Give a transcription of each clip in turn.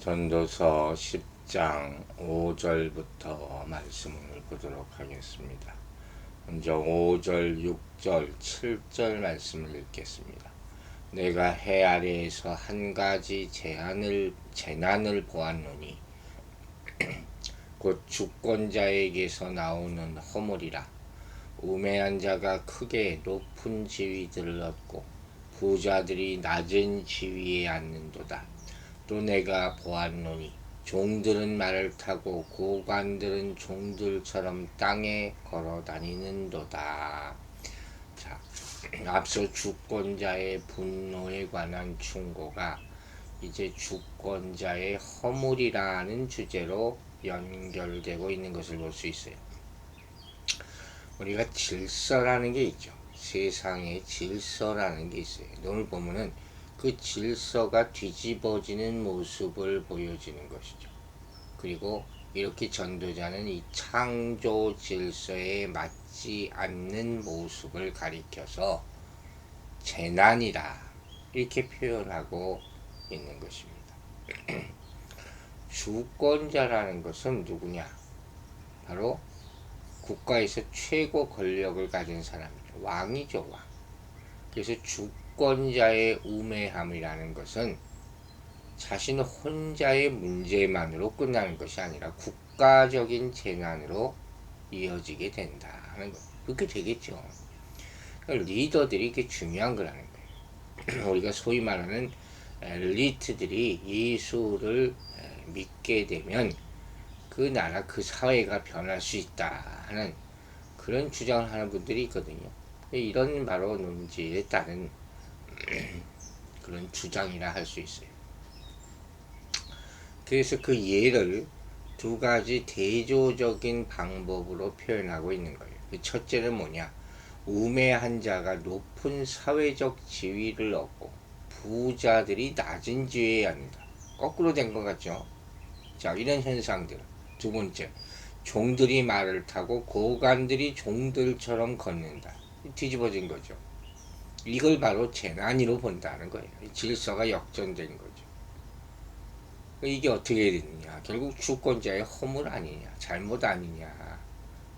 전도서 10장 5절부터 말씀을 보도록 하겠습니다. 먼저 5절, 6절, 7절 말씀을 읽겠습니다. 내가 해 아래에서 한 가지 재난을, 재난을 보았노니 곧 주권자에게서 나오는 허물이라 우매한 자가 크게 높은 지위들을 얻고 부자들이 낮은 지위에 앉는도다. 또 내가 보았노니 종들은 말을 타고 고관들은 종들처럼 땅에 걸어 다니는도다. 자, 앞서 주권자의 분노에 관한 충고가 이제 주권자의 허물이라는 주제로 연결되고 있는 것을 볼 수 있어요. 우리가 질서라는 게 있죠. 세상에 질서라는 게 있어요. 오늘 보면은 그 질서가 뒤집어지는 모습을 보여주는 것이죠. 그리고 이렇게 전도자는 이 창조 질서에 맞지 않는 모습을 가리켜서 재난이다 이렇게 표현하고 있는 것입니다. 주권자라는 것은 누구냐? 바로 국가에서 최고 권력을 가진 사람이죠. 왕이죠, 왕. 그래서 주 권자의 우매함이라는 것은 자신 혼자의 문제만으로 끝나는 것이 아니라 국가적인 재난으로 이어지게 된다는 거. 그렇게 되겠죠. 그러니까 리더들이 이게 중요한 거라는 거예요. 우리가 소위 말하는 엘리트들이 예수를 믿게 되면 그 나라, 그 사회가 변할 수 있다 하는 그런 주장을 하는 분들이 있거든요. 이런 바로 논지에 따른 그런 주장이라 할 수 있어요. 그래서 그 예를 두 가지 대조적인 방법으로 표현하고 있는 거예요. 그 첫째는 뭐냐? 우매한 자가 높은 사회적 지위를 얻고 부자들이 낮은 지위에 앉는다. 거꾸로 된 것 같죠? 자, 이런 현상들. 두 번째, 종들이 말을 타고 고관들이 종들처럼 걷는다. 뒤집어진 거죠. 이걸 바로 재난이로 본다는 거예요. 질서가 역전된 거죠. 이게 어떻게 되느냐? 결국 주권자의 허물 아니냐, 잘못 아니냐,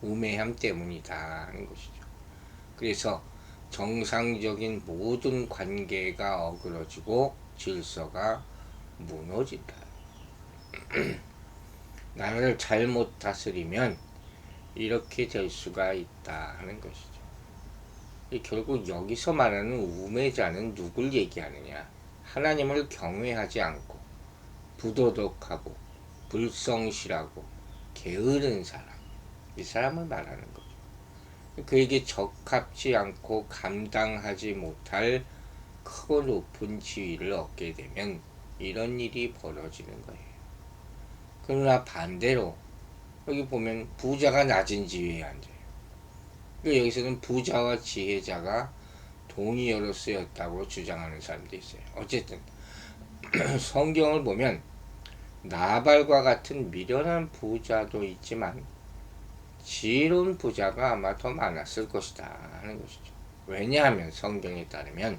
우매함 때문이다 하는 것이죠. 그래서 정상적인 모든 관계가 어그러지고 질서가 무너진다. 나라를 잘못 다스리면 이렇게 될 수가 있다 하는 것이죠. 결국 여기서 말하는 우매자는 누굴 얘기하느냐? 하나님을 경외하지 않고 부도덕하고 불성실하고 게으른 사람 이 사람을 말하는 거죠. 그에게 적합지 않고 감당하지 못할 크고 높은 지위를 얻게 되면 이런 일이 벌어지는 거예요. 그러나 반대로 여기 보면 부자가 낮은 지위에 앉아요. 그러니까 여기서는 부자와 지혜자가 동의어로 쓰였다고 주장하는 사람도 있어요. 어쨌든 성경을 보면 나발과 같은 미련한 부자도 있지만 지혜로운 부자가 아마 더 많았을 것이다 하는 것이죠. 왜냐하면 성경에 따르면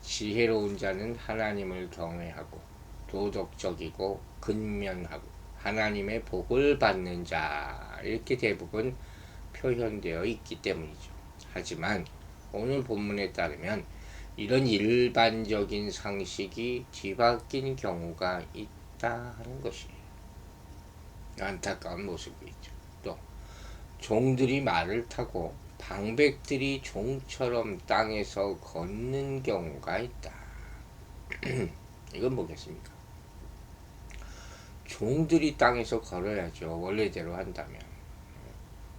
지혜로운 자는 하나님을 경외하고 도덕적이고 근면하고 하나님의 복을 받는 자 이렇게 대부분 표현되어 있기 때문이죠. 하지만 오늘 본문에 따르면 이런 일반적인 상식이 뒤바뀐 경우가 있다 하는 것이 안타까운 모습이죠. 또 종들이 말을 타고 방백들이 종처럼 땅에서 걷는 경우가 있다. 이건 뭐겠습니까? 종들이 땅에서 걸어야죠. 원래대로 한다면.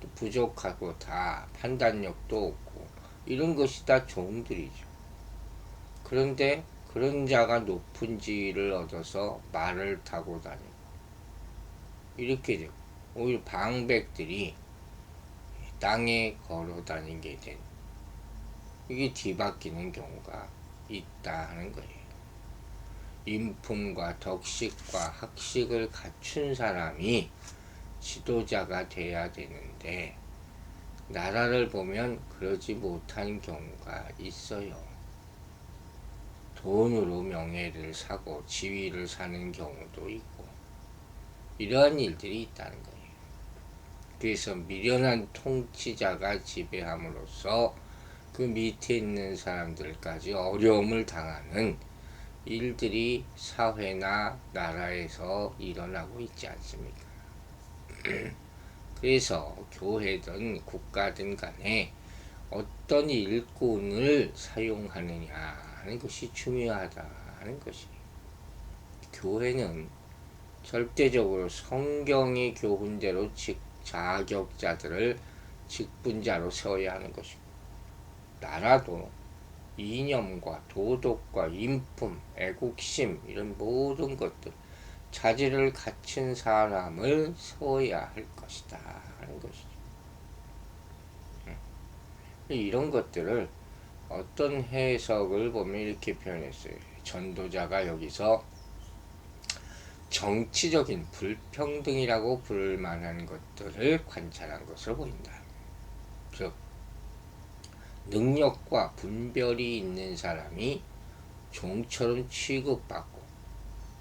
또 부족하고 다 판단력도 없고 이런 것이 다 종들이죠. 그런데 그런 자가 높은 지위를 얻어서 말을 타고 다니고 이렇게 되고 오히려 방백들이 땅에 걸어 다니게 된 이게 뒤바뀌는 경우가 있다 하는 거예요. 인품과 덕식과 학식을 갖춘 사람이 지도자가 돼야 되는데 나라를 보면 그러지 못한 경우가 있어요. 돈으로 명예를 사고 지위를 사는 경우도 있고 이러한 일들이 있다는 거예요. 그래서 미련한 통치자가 지배함으로써 그 밑에 있는 사람들까지 어려움을 당하는 일들이 사회나 나라에서 일어나고 있지 않습니까? 그래서 교회든 국가든 간에 어떤 일꾼을 사용하느냐 하는 것이 중요하다는 것이. 교회는 절대적으로 성경의 교훈대로 직 자격자들을 직분자로 세워야 하는 것이고 나라도 이념과 도덕과 인품, 애국심 이런 모든 것들 자질을 갖춘 사람을 세워야 할 것이다 하는 것이죠. 음. 이런 것들을 어떤 해석을 보면 이렇게 표현했어요. 전도자가 여기서 정치적인 불평등이라고 부를 만한 것들을 관찰한 것으로 보인다. 즉, 능력과 분별이 있는 사람이 종처럼 취급받고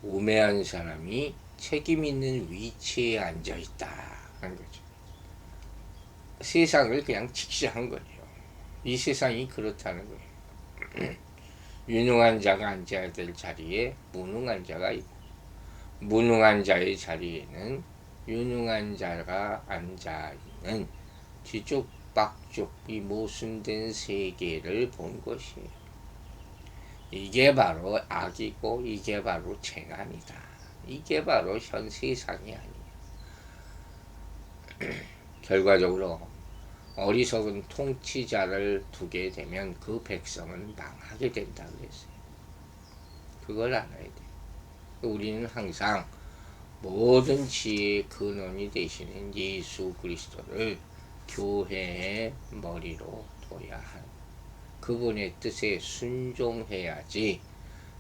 우매한 사람이 책임 있는 위치에 앉아 있다 하는 거죠. 세상을 그냥 직시한 거예요. 이 세상이 그렇다는 거예요. 유능한 자가 앉아야 될 자리에 무능한 자가 있고 무능한 자의 자리에는 유능한 자가 앉아 있는 뒤쪽박쪽 이 모순된 세계를 본 것이에요. 이게 바로 악이고 이게 바로 재난이다. 이게 바로 현 세상이 아니에요. 결과적으로 어리석은 통치자를 두게 되면 그 백성은 망하게 된다 그랬어요. 그걸 알아야 돼. 우리는 항상 모든 지혜의 근원이 되시는 예수 그리스도를 교회의 머리로 둬야 한 그분의 뜻에 순종해야지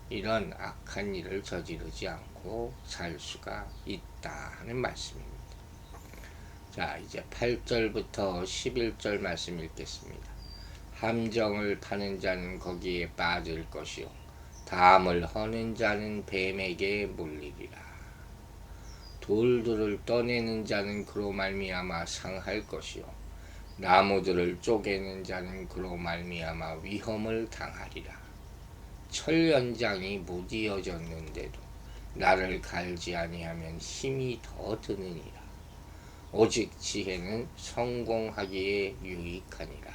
이런 악한 일을 저지르지 않고 살 수가 있다 하는 말씀입니다. 자, 이제 8절부터 11절 말씀 읽겠습니다. 함정을 파는 자는 거기에 빠질 것이요. 담을 허는 자는 뱀에게 물리리라. 돌들을 떠내는 자는 그로 말미암아 상할 것이요 나무들을 쪼개는 자는 그로 말미암아 위험을 당하리라. 철 연장이 무디어졌는데도 나를 갈지 아니하면 힘이 더 드느니라. 오직 지혜는 성공하기에 유익하니라.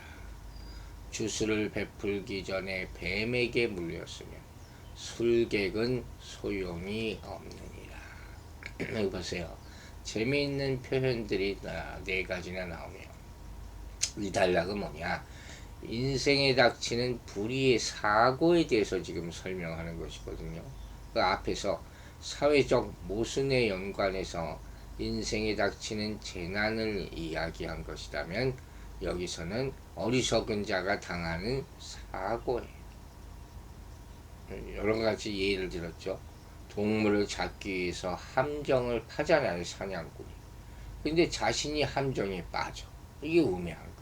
주스를 베풀기 전에 뱀에게 물렸으며 술객은 소용이 없느니라. 보세요. 재미있는 표현들이 네 가지나 나오네요. 이 단락은 뭐냐? 인생에 닥치는 불의의 사고에 대해서 지금 설명하는 것이거든요. 그 앞에서 사회적 모순에 연관해서 인생에 닥치는 재난을 이야기한 것이라면 여기서는 어리석은 자가 당하는 사고예요. 여러 가지 예를 들었죠. 동물을 잡기 위해서 함정을 파잖아요, 사냥꾼이. 근데 자신이 함정에 빠져. 이게 우매한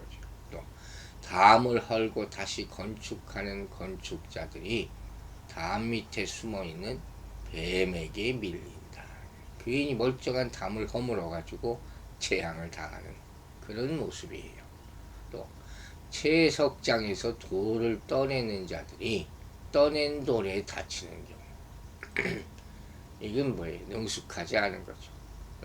담을 헐고 다시 건축하는 건축자들이 담 밑에 숨어 있는 뱀에게 밀린다. 괜히 멀쩡한 담을 허물어 가지고 재앙을 당하는 그런 모습이에요. 또, 채석장에서 돌을 떠내는 자들이 떠낸 돌에 다치는 경우. 이건 뭐예요? 능숙하지 않은 거죠.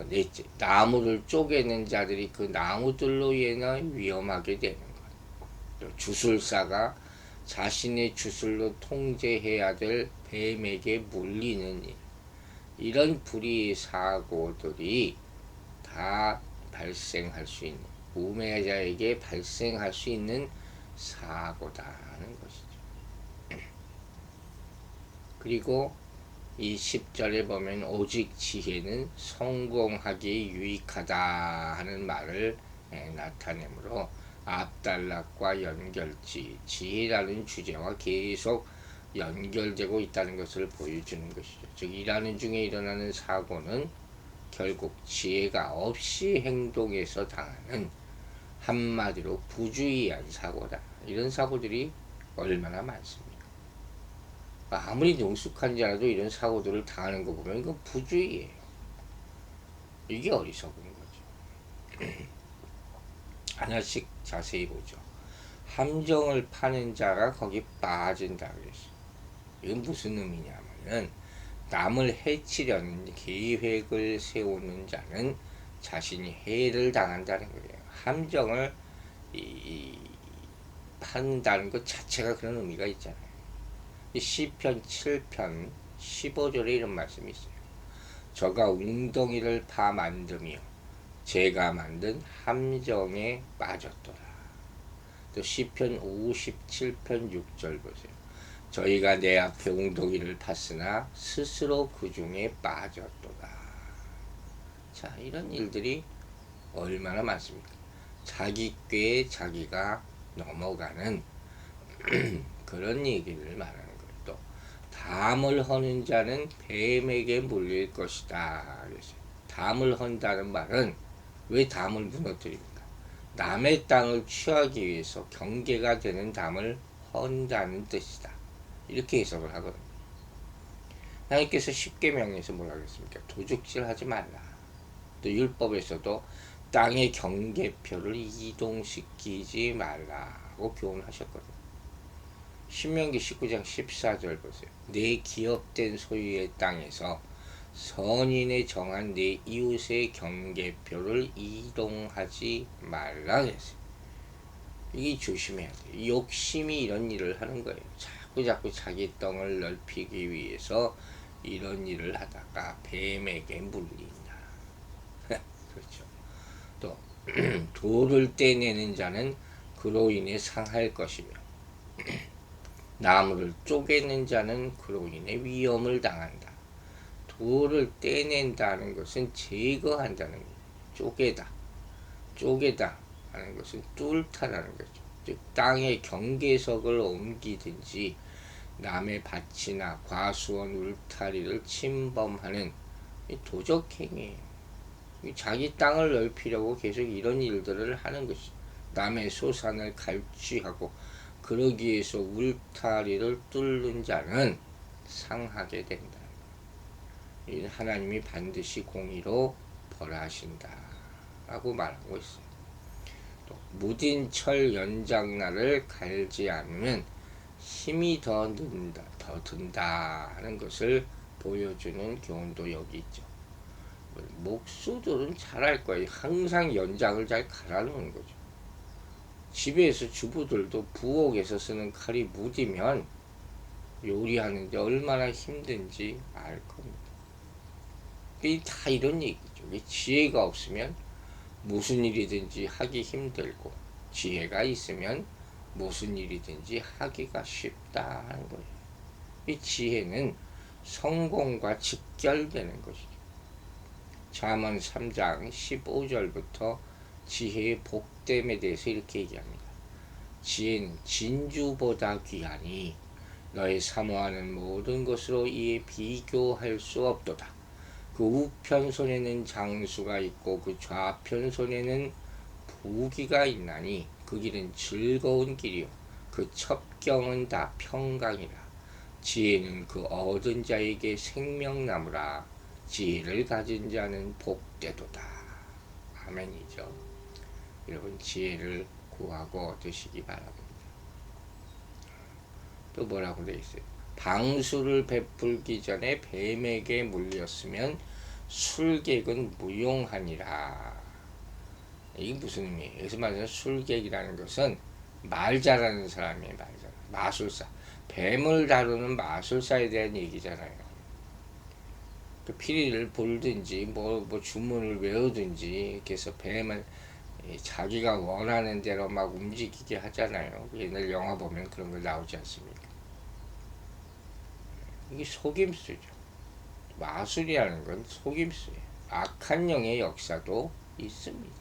넷째, 나무를 쪼개는 자들이 그 나무들로 인해 위험하게 되는 것. 주술사가 자신의 주술로 통제해야 될 뱀에게 물리는 일. 이런 불의 사고들이 다 발생할 수 있는, 우매자에게 발생할 수 있는 사고다는 것이죠. 그리고 이 10절에 보면 오직 지혜는 성공하기 유익하다 하는 말을 예, 나타내므로 앞달락과 연결지, 지혜라는 주제와 계속 연결되고 있다는 것을 보여주는 것이죠. 즉, 일하는 중에 일어나는 사고는 결국 지혜가 없이 행동해서 당하는 한마디로 부주의한 사고다. 이런 사고들이 얼마나 많습니까? 아무리 능숙한 자라도 이런 사고들을 당하는 거 보면 이건 부주의예요. 이게 어리석은 거죠. 하나씩 자세히 보죠. 함정을 파는 자가 거기 빠진다 그랬어요. 이건 무슨 의미냐면은 남을 해치려는 계획을 세우는 자는 자신이 해를 당한다는 거예요. 함정을 이, 이, 판다는 것 자체가 그런 의미가 있잖아요. 이 시편 7편 15절에 이런 말씀이 있어요. 저가 웅덩이를 파 만듦이요. 제가 만든 함정에 빠졌더라. 또 시편 57편 6절 보세요. 저희가 내 앞에 웅덩이를 팠으나 스스로 그 중에 빠졌도다. 자, 이런 일들이 얼마나 많습니까? 자기 꾀에 자기가 넘어가는 그런 얘기를 말하는 거예요. 또 담을 허는 자는 뱀에게 물릴 것이다. 그래서 담을 헌다는 말은 왜 담을 무너뜨립니까? 남의 땅을 취하기 위해서 경계가 되는 담을 헌다는 뜻이다. 이렇게 해석을 하거든요. 하나님께서 십계명에서 뭐라 그랬습니까? 도둑질 하지 말라. 또 율법에서도 땅의 경계표를 이동시키지 말라고 교훈하셨거든요. 신명기 19장 14절 보세요. 내 기업된 소유의 땅에서 선인의 정한 내 이웃의 경계표를 이동하지 말라 그랬어요. 이게 조심해야 돼요. 욕심이 이런 일을 하는 거예요. 자꾸 자꾸 자기 땅을 넓히기 위해서 이런 일을 하다가 뱀에게 물린다. 그렇죠. 또 돌을 떼내는 자는 그로 인해 상할 것이며 나무를 쪼개는 자는 그로 인해 위험을 당한다. 돌을 떼낸다는 것은 제거한다는 거예요. 쪼개다. 쪼개다 하는 것은 뚫다라는 거죠. 즉 땅의 경계석을 옮기든지 남의 밭이나 과수원 울타리를 침범하는 도적행위예요. 자기 땅을 넓히려고 계속 이런 일들을 하는 것이 남의 소산을 갈취하고 그러기 위해서 울타리를 뚫는 자는 상하게 된다. 하나님이 반드시 공의로 벌하신다. 라고 말하고 있어요. 또 무딘 철 연장날을 갈지 않으면 힘이 더 든다, 더 든다 하는 것을 보여주는 교훈도 여기 있죠. 목수들은 잘알 거예요. 항상 연장을 잘 갈아놓는 거죠. 집에서 주부들도 부엌에서 쓰는 칼이 무디면 요리하는데 얼마나 힘든지 알 겁니다. 이게 다 이런 얘기죠. 지혜가 없으면 무슨 일이든지 하기 힘들고 지혜가 있으면 무슨 일이든지 하기가 쉽다 하는 거예요. 이 지혜는 성공과 직결되는 것이죠. 잠언 3장 15절부터 지혜의 복됨에 대해서 이렇게 얘기합니다. 지혜는 진주보다 귀하니 너의 사모하는 모든 것으로 이에 비교할 수 없도다. 그 우편 손에는 장수가 있고 그 좌편 손에는 부기가 있나니 그 길은 즐거운 길이요. 그 첩경은 다 평강이라. 지혜는 그 얻은 자에게 생명나무라. 지혜를 가진 자는 복되도다. 아멘이죠. 여러분 지혜를 구하고 얻으시기 바랍니다. 또 뭐라고 되어 있어요? 방수를 베풀기 전에 뱀에게 물렸으면 술객은 무용하니라. 이게 무슨 의미예요? 여기서 말하는 술객이라는 것은 말 잘하는 사람이에요, 말 잘. 마술사. 뱀을 다루는 마술사에 대한 얘기잖아요. 그 피리를 불든지, 뭐, 뭐 주문을 외우든지, 해서 뱀을 자기가 원하는 대로 막 움직이게 하잖아요. 옛날 영화 보면 그런 거 나오지 않습니까? 이게 속임수죠. 마술이라는 건 속임수예요. 악한 영의 역사도 있습니다.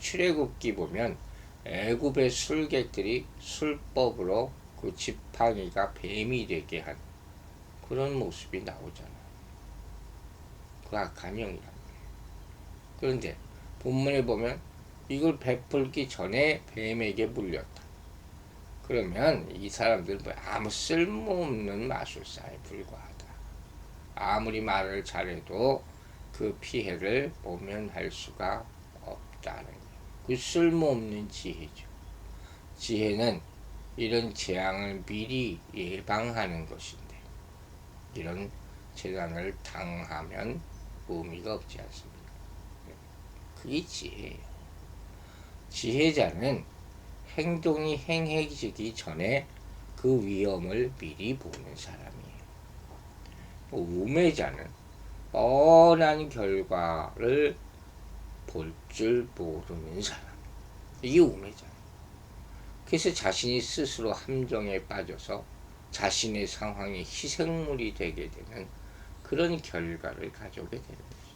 출애굽기 보면 애굽의 술객들이 술법으로 그 지팡이가 뱀이 되게 한 그런 모습이 나오잖아요. 그 악한 영이란 거예요. 그런데 본문에 보면 이걸 베풀기 전에 뱀에게 물렸다. 그러면 이 사람들은 뭐 아무 쓸모없는 마술사에 불과하다. 아무리 말을 잘해도 그 피해를 모면할 수가 없다는. 그 쓸모없는 지혜죠. 지혜는 이런 재앙을 미리 예방하는 것인데 이런 재난을 당하면 의미가 없지 않습니까? 그게 지혜예요. 지혜자는 행동이 행해지기 전에 그 위험을 미리 보는 사람이에요. 우매자는 뻔한 결과를 볼 줄 모르는 사람. 이게 우매자. 그래서 자신이 스스로 함정에 빠져서 자신의 상황이 희생물이 되게 되는 그런 결과를 가져오게 되는 거죠.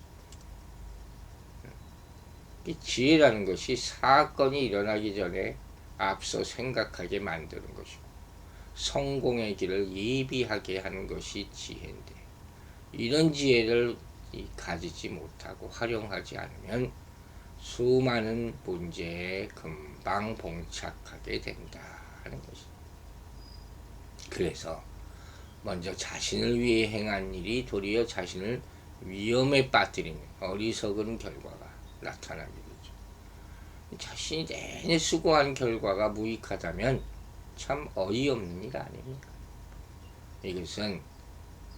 이 지혜라는 것이 사건이 일어나기 전에 앞서 생각하게 만드는 것이고 성공의 길을 예비하게 하는 것이 지혜인데 이런 지혜를 이 가지지 못하고 활용하지 않으면 수많은 문제에 금방 봉착하게 된다는 것입니다. 그래서 먼저 자신을 위해 행한 일이 도리어 자신을 위험에 빠뜨리는 어리석은 결과가 되죠. 자신이 내내 수고한 결과가 무익하다면 참 어이없는 일 아닙니까? 이것은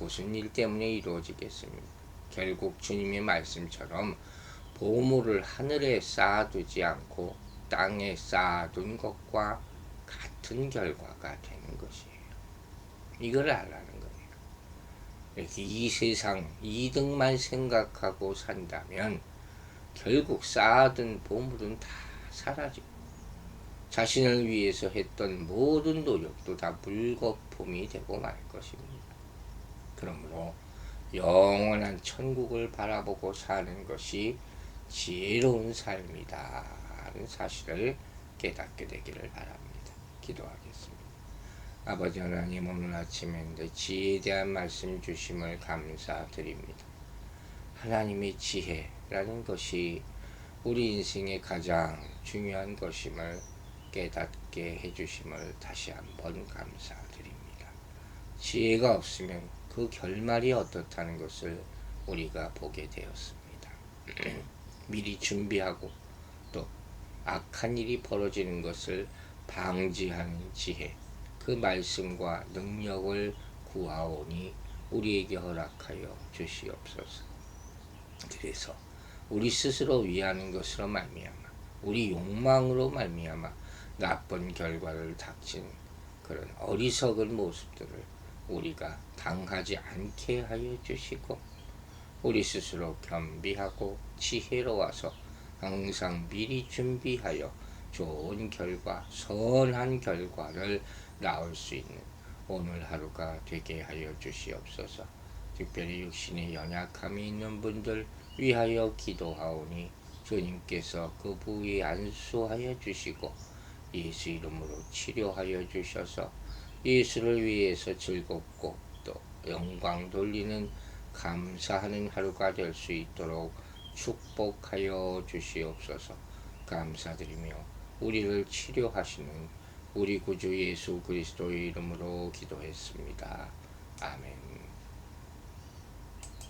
무슨 일 때문에 이루어지겠습니까? 결국 주님의 말씀처럼 보물을 하늘에 쌓아두지 않고 땅에 쌓아둔 것과 같은 결과가 되는 것이에요. 이걸 알라는 거예요. 이렇게 이 세상 이득만 생각하고 산다면 결국 쌓아둔 보물은 다 사라지고 자신을 위해서 했던 모든 노력도 다 물거품이 되고 말 것입니다. 그러므로 영원한 천국을 바라보고 사는 것이 지혜로운 삶이다 하는 사실을 깨닫게 되기를 바랍니다. 기도하겠습니다. 아버지 하나님 오늘 아침에 지혜에 대한 말씀 주심을 감사드립니다. 하나님의 지혜라는 것이 우리 인생의 가장 중요한 것임을 깨닫게 해주심을 다시 한번 감사드립니다. 지혜가 없으면 그 결말이 어떻다는 것을 우리가 보게 되었습니다. 미리 준비하고 또 악한 일이 벌어지는 것을 방지하는 지혜, 그 말씀과 능력을 구하오니 우리에게 허락하여 주시옵소서. 그래서 우리 스스로 위하는 것으로 말미암아 우리 욕망으로 말미암아 나쁜 결과를 닥친 그런 어리석은 모습들을 우리가 당하지 않게 하여 주시고 우리 스스로 겸비하고 지혜로워서 항상 미리 준비하여 좋은 결과, 선한 결과를 낳을 수 있는 오늘 하루가 되게 하여 주시옵소서. 특별히 육신의 연약함이 있는 분들 위하여 기도하오니 주님께서 그 부위 안수하여 주시고 예수 이름으로 치료하여 주셔서 예수를 위해서 즐겁고 또 영광 돌리는 감사하는 하루가 될 수 있도록 축복하여 주시옵소서 감사드리며 우리를 치료하시는 우리 구주 예수 그리스도의 이름으로 기도했습니다. 아멘.